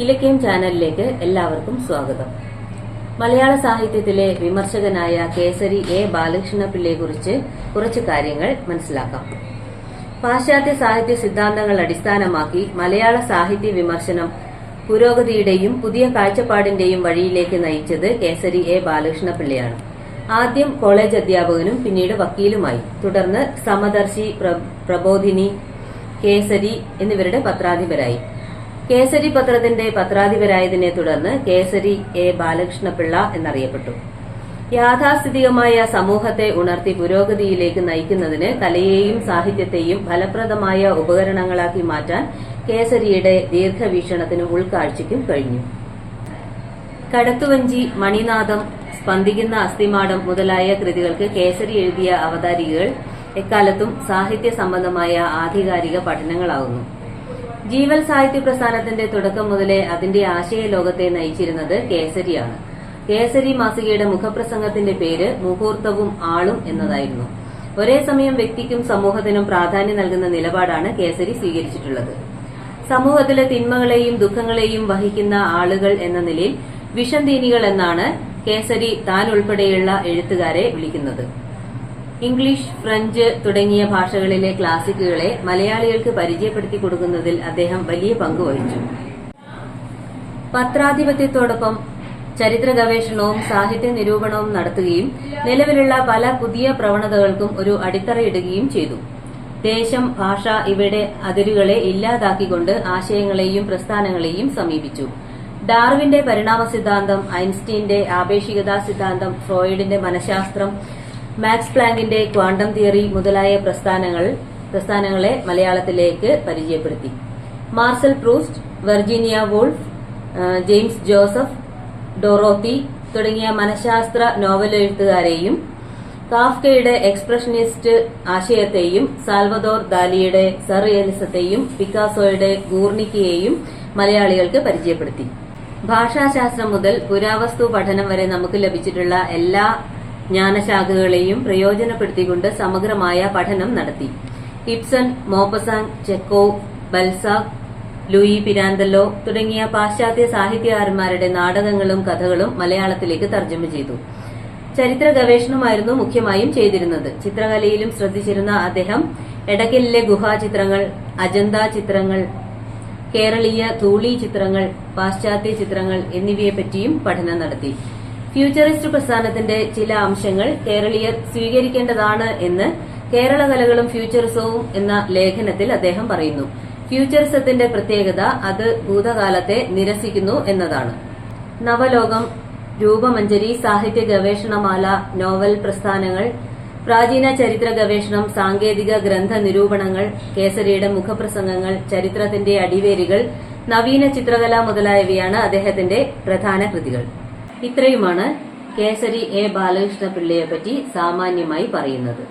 ഇലക്യം ചാനലിലേക്ക് എല്ലാവർക്കും സ്വാഗതം. മലയാള സാഹിത്യത്തിലെ വിമർശകനായ കേസരി എ ബാലകൃഷ്ണപിള്ളയെക്കുറിച്ച് കുറച്ച് കാര്യങ്ങൾ മനസ്സിലാക്കാം. പാശ്ചാത്യ സാഹിത്യ സിദ്ധാന്തങ്ങൾ അടിസ്ഥാനമാക്കി മലയാള സാഹിത്യ വിമർശനം പുരോഗതിയുടെയും പുതിയ കാഴ്ചപ്പാടിന്റെയും വഴിയിലേക്ക് നയിച്ചത് കേസരി എ ബാലകൃഷ്ണപിള്ളയാണ്. ആദ്യം കോളേജ് അധ്യാപകനും പിന്നീട് വക്കീലുമായി. തുടർന്ന് സമദർശി പ്ര- പ്രബോധിനി കേസരി എന്നിവരുടെ പത്രാധിപരായി. കേസരി പത്രത്തിന്റെ പത്രാധിപരായതിനെ തുടർന്ന് കേസരി എ ബാലകൃഷ്ണപിള്ള എന്നറിയപ്പെട്ടു. യാഥാസ്ഥിതികമായ സമൂഹത്തെ ഉണർത്തി പുരോഗതിയിലേക്ക് നയിക്കുന്നതിന് കലയെയും സാഹിത്യത്തെയും ഫലപ്രദമായ ഉപകരണങ്ങളാക്കി മാറ്റാൻ കേസരിയുടെ ദീർഘവീക്ഷണത്തിനും ഉൾക്കാഴ്ചയ്ക്കും കഴിഞ്ഞു. കടത്തുവഞ്ചി മണിനാഥം സ്പന്ദിക്കുന്ന അസ്ഥിമാടം മുതലായ കൃതികൾക്ക് കേസരി എഴുതിയ അവതാരികകൾ എക്കാലത്തും സാഹിത്യ സംബന്ധമായ ആധികാരിക പഠനങ്ങളാകുന്നു ജീവൽ സാഹിത്യ പ്രസ്ഥാനത്തിന്റെ തുടക്കം മുതലേ അതിന്റെ ആശയ ലോകത്തെ നയിച്ചിരുന്നത് കേസരിയാണ്. കേസരി മാസികയുടെ മുഖപ്രസംഗത്തിന്റെ പേര് മുഹൂർത്തവും ആളും എന്നതായിരുന്നു. ഒരേ സമയം വ്യക്തിക്കും സമൂഹത്തിനും പ്രാധാന്യം നൽകുന്ന നിലപാടാണ് കേസരി സ്വീകരിച്ചിട്ടുള്ളത്. സമൂഹത്തിലെ തിന്മകളെയും ദുഃഖങ്ങളെയും വഹിക്കുന്ന ആളുകൾ എന്ന നിലയിൽ വിഷന്തീനികൾ എന്നാണ് കേസരി താൻ ഉൾപ്പെടെയുള്ള എഴുത്തുകാരെ വിളിക്കുന്നത്. ഇംഗ്ലീഷ് ഫ്രഞ്ച് തുടങ്ങിയ ഭാഷകളിലെ ക്ലാസിക്കുകളെ മലയാളികൾക്ക് പരിചയപ്പെടുത്തി കൊടുക്കുന്നതിൽ അദ്ദേഹം വലിയ പങ്ക് വഹിച്ചു. പത്രാധിപത്യത്തോടൊപ്പം ചരിത്ര ഗവേഷണവും സാഹിത്യ നിരൂപണവും നടത്തുകയും നിലവിലുള്ള പല പുതിയ പ്രവണതകൾക്കും ഒരു അടിത്തറയിടുകയും ചെയ്തു. ദേശം ഭാഷ ഇവയുടെ അതിരുകളെ ഇല്ലാതാക്കിക്കൊണ്ട് ആശയങ്ങളെയും പ്രസ്ഥാനങ്ങളെയും സമീപിച്ചു. ഡാർവിന്റെ പരിണാമ സിദ്ധാന്തം ഐൻസ്റ്റീന്റെ ആപേക്ഷികതാ സിദ്ധാന്തം ഫ്രോയിഡിന്റെ മനഃശാസ്ത്രം മാക്സ് പ്ലാങ്കിന്റെ ക്വാണ്ടം തിയറി മുതലായ പ്രസ്ഥാനങ്ങൾ പ്രസ്ഥാനങ്ങളെ മലയാളത്തിലേക്ക് പരിചയപ്പെടുത്തി. Marcel Proust Virginia Woolf James Joseph Dorothy തുടങ്ങിയ മനഃശാസ്ത്ര നോവൽ എഴുത്തുകാരെയും കാഫ്കയുടെ എക്സ്പ്രഷനിസ്റ്റ് ആശയത്തെയും സാൽവദോർ ദാലിയുടെ സർറിയലിസത്തെയും പിക്കാസോയുടെ ഗൂർണിക്കയെയും മലയാളികൾക്ക് പരിചയപ്പെടുത്തി. ഭാഷാശാസ്ത്രം മുതൽ പുരാവസ്തു പഠനം വരെ നമുക്ക് ലഭിച്ചിട്ടുള്ള എല്ലാ ജ്ഞാനശാഖകളെയും പ്രയോജനപ്പെടുത്തിക്കൊണ്ട് സമഗ്രമായ പഠനം നടത്തി. Ibsen Maupassant Chekhov Balzac Luigi Pirandello തുടങ്ങിയ പാശ്ചാത്യ സാഹിത്യകാരന്മാരുടെ നാടകങ്ങളും കഥകളും മലയാളത്തിലേക്ക് തർജമ ചെയ്തു. ചരിത്ര ഗവേഷണമായിരുന്നു മുഖ്യമായും ചെയ്തിരുന്നത്. ചിത്രകലയിലും ശ്രദ്ധിച്ചിരുന്ന അദ്ദേഹം എടക്കലിലെ ഗുഹാചിത്രങ്ങൾ അജന്ത ചിത്രങ്ങൾ കേരളീയ ധൂളി ചിത്രങ്ങൾ പാശ്ചാത്യ ചിത്രങ്ങൾ എന്നിവയെപ്പറ്റിയും പഠനം നടത്തി. ഫ്യൂച്ചറിസ്റ്റ് പ്രസ്ഥാനത്തിന്റെ ചില അംശങ്ങൾ കേരളീയർ സ്വീകരിക്കേണ്ടതാണ് എന്ന് കേരള കലകളും ഫ്യൂച്ചറിസവും എന്ന ലേഖനത്തിൽ അദ്ദേഹം പറയുന്നു. ഫ്യൂച്ചറിസത്തിന്റെ പ്രത്യേകത അത് ഭൂതകാലത്തെ നിരസിക്കുന്നു എന്നതാണ്. നവലോകം രൂപമഞ്ജരി സാഹിത്യ ഗവേഷണമാല നോവൽ പ്രസ്ഥാനങ്ങൾ പ്രാചീന ചരിത്ര ഗവേഷണം സാങ്കേതിക ഗ്രന്ഥ നിരൂപണങ്ങൾ കേസരിയുടെ മുഖപ്രസംഗങ്ങൾ ചരിത്രത്തിന്റെ അടിവേരുകൾ നവീന ചിത്രകല മുതലായവയാണ് അദ്ദേഹത്തിന്റെ പ്രധാന കൃതികൾ. ഇത്രയുമാണ് കേസരി എ ബാലകൃഷ്ണ പിള്ളയെ പറ്റി സാമാന്യമായി പറയുന്നത്.